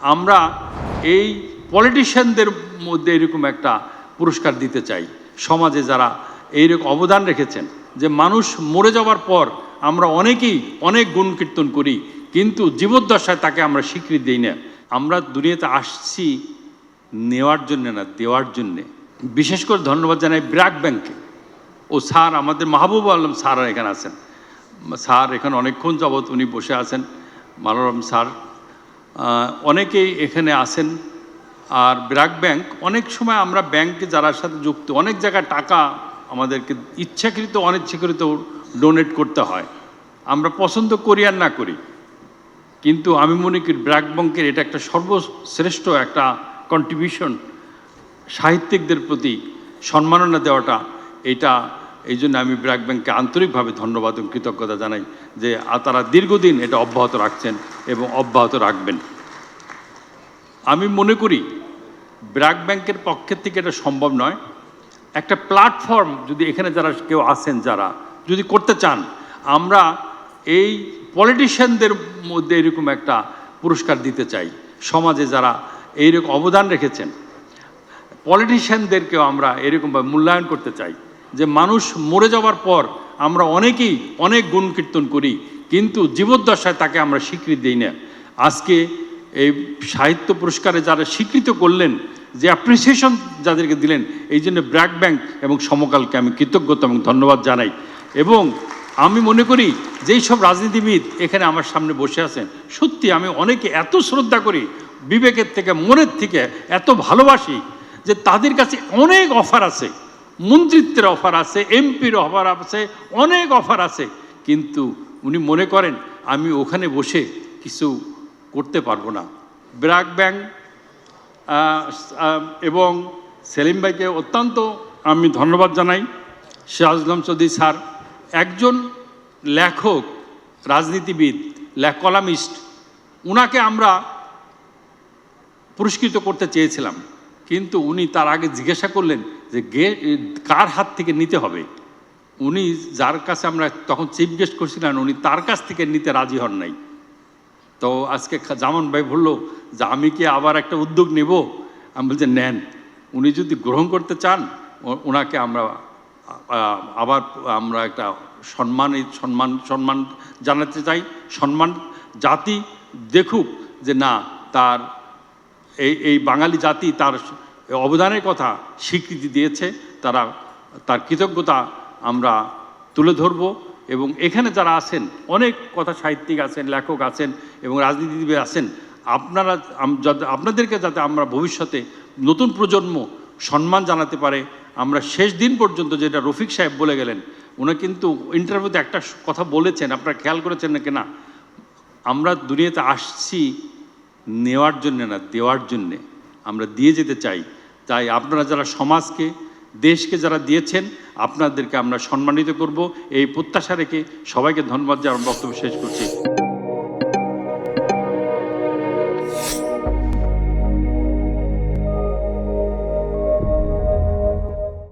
আমরা এই পলিটিশিয়ানদের মধ্যে এরকম একটা পুরস্কার দিতে চাই। সমাজে যারা এইরকম অবদান রেখেছেন যে মানুষ মরে যাওয়ার পর আমরা অনেকেই অনেক গুণ কীর্তন করি, কিন্তু জীবদ্দশায় তাকে আমরা স্বীকৃতি দিই না। আমরা দুনিয়াতে আসছি নেওয়ার জন্যে না, দেওয়ার জন্যে। বিশেষ করে ধন্যবাদ জানাই ব্র্যাক ব্যাংকে। ও স্যার, আমাদের মাহবুব আলম স্যার এখানে আছেন। স্যার এখানে অনেকক্ষণ যাবৎ উনি বসে আছেন। মানোরম স্যার অনেকেই এখানে আসেন আর ব্র্যাক ব্যাংক, অনেক সময় আমরা ব্যাংকে যারা সাথে যুক্ত, অনেক জায়গায় টাকা আমাদেরকে ইচ্ছাকৃত, অনিচ্ছাকৃত ডোনেট করতে হয়। আমরা পছন্দ করি আর না করি। কিন্তু আমি মনে করি ব্র্যাক ব্যাংকের এটা একটা সর্বশ্রেষ্ঠ একটা কন্ট্রিবিউশন সাহিত্যিকদের প্রতি সম্মাননা দেওয়াটা, এটা এই জন্য আমি ব্র্যাক ব্যাংককে আন্তরিকভাবে ধন্যবাদ এবং কৃতজ্ঞতা জানাই যে তারা দীর্ঘদিন এটা অব্যাহত রাখছেন এবং অব্যাহত রাখবেন। আমি মনে করি ব্র্যাক ব্যাংকের পক্ষের থেকে এটা সম্ভব নয়। একটা প্ল্যাটফর্ম যদি এখানে যারা কেউ আছেন যারা যদি করতে চান, আমরা এই পলিটিশিয়ানদের মধ্যে এরকম একটা পুরস্কার দিতে চাই। সমাজে যারা এইরকম অবদান রেখেছেন, পলিটিশিয়ানদেরকেও আমরা এরকমভাবে মূল্যায়ন করতে চাই। যে মানুষ মরে যাওয়ার পর আমরা অনেকেই অনেক গুণ কীর্তন করি, কিন্তু জীবদ্দশায় তাকে আমরা স্বীকৃতি দিই না। আজকে এই সাহিত্য পুরস্কারে যারা স্বীকৃত করলেন, যে অ্যাপ্রিসিয়েশন যাদেরকে দিলেন, এই জন্য ব্র্যাক ব্যাংক এবং সমকালকে আমি কৃতজ্ঞতা এবং ধন্যবাদ জানাই। এবং আমি মনে করি যেই সব রাজনীতিবিদ এখানে আমার সামনে বসে আছেন, সত্যি আমি অনেকে এত শ্রদ্ধা করি, বিবেকের থেকে, মনের থেকে এত ভালোবাসি যে তাদের কাছে অনেক অফার আছে। মন্ত্রিত্বের অফার আছে এমপির অফার আছে অনেক অফার আছে। কিন্তু উনি মনে করেন আমি ওখানে বসে কিছু করতে পারব না। ব্র্যাক আহ, এবং সেলিম ভাইকে অত্যন্ত আমি ধন্যবাদ জানাই সিরাজুল্লাম চৌধুরী স্যার। একজন লেখক রাজনীতিবিদ কলামিস্ট উনাকে আমরা পুরস্কৃত করতে চেয়েছিলাম। কিন্তু উনি তার আগে জিজ্ঞাসা করলেন যে গে কার হাত থেকে নিতে হবে? উনি যার কাছে আমরা তখন চিফ গেস্ট করছিলেন উনি তার কাছ থেকে নিতে রাজি হন নাই। তো আজকে জামান ভাই বলল যে, আমি কি আবার একটা উদ্যোগ নেব? আমি বলছি, নেন। উনি যদি গ্রহণ করতে চান ওনাকে আমরা আবার আমরা একটা সম্মান সম্মান সম্মান জানাতে চাই। সম্মান জাতি দেখুক যে না, তার এই এই বাঙালি জাতি তার অবদানের কথা স্বীকৃতি দিয়েছে, তারা, তার কৃতজ্ঞতা আমরা তুলে ধরব এবং এখানে যারা আছেন, অনেক কথা সাহিত্যিক আছেন, লেখক আছেন এবং রাজনীতিবিদ আছেন, আপনারা আপনাদেরকে যাতে আমরা ভবিষ্যতে নতুন প্রজন্ম সম্মান জানাতে পারে, আমরা শেষ দিন পর্যন্ত যেটা রফিক সাহেব বলে গেলেন, উনি কিন্তু ইন্টারভিউতে একটা কথা বলেছেন, আপনারা খেয়াল করেছেন নাকি না? আমরা দুনিয়াতে আসছি নেওয়ার জন্যে না, দেওয়ার জন্যে, আমরা দিয়ে যেতে চাই। তাই আপনারা যারা সমাজকে, দেশকে যারা দিয়েছেন, আপনাদেরকে আমরা সম্মানিত করব। এই প্রত্যাশা রেখে সবাইকে ধন্যবাদ জানার বক্তব্য শেষ করছি।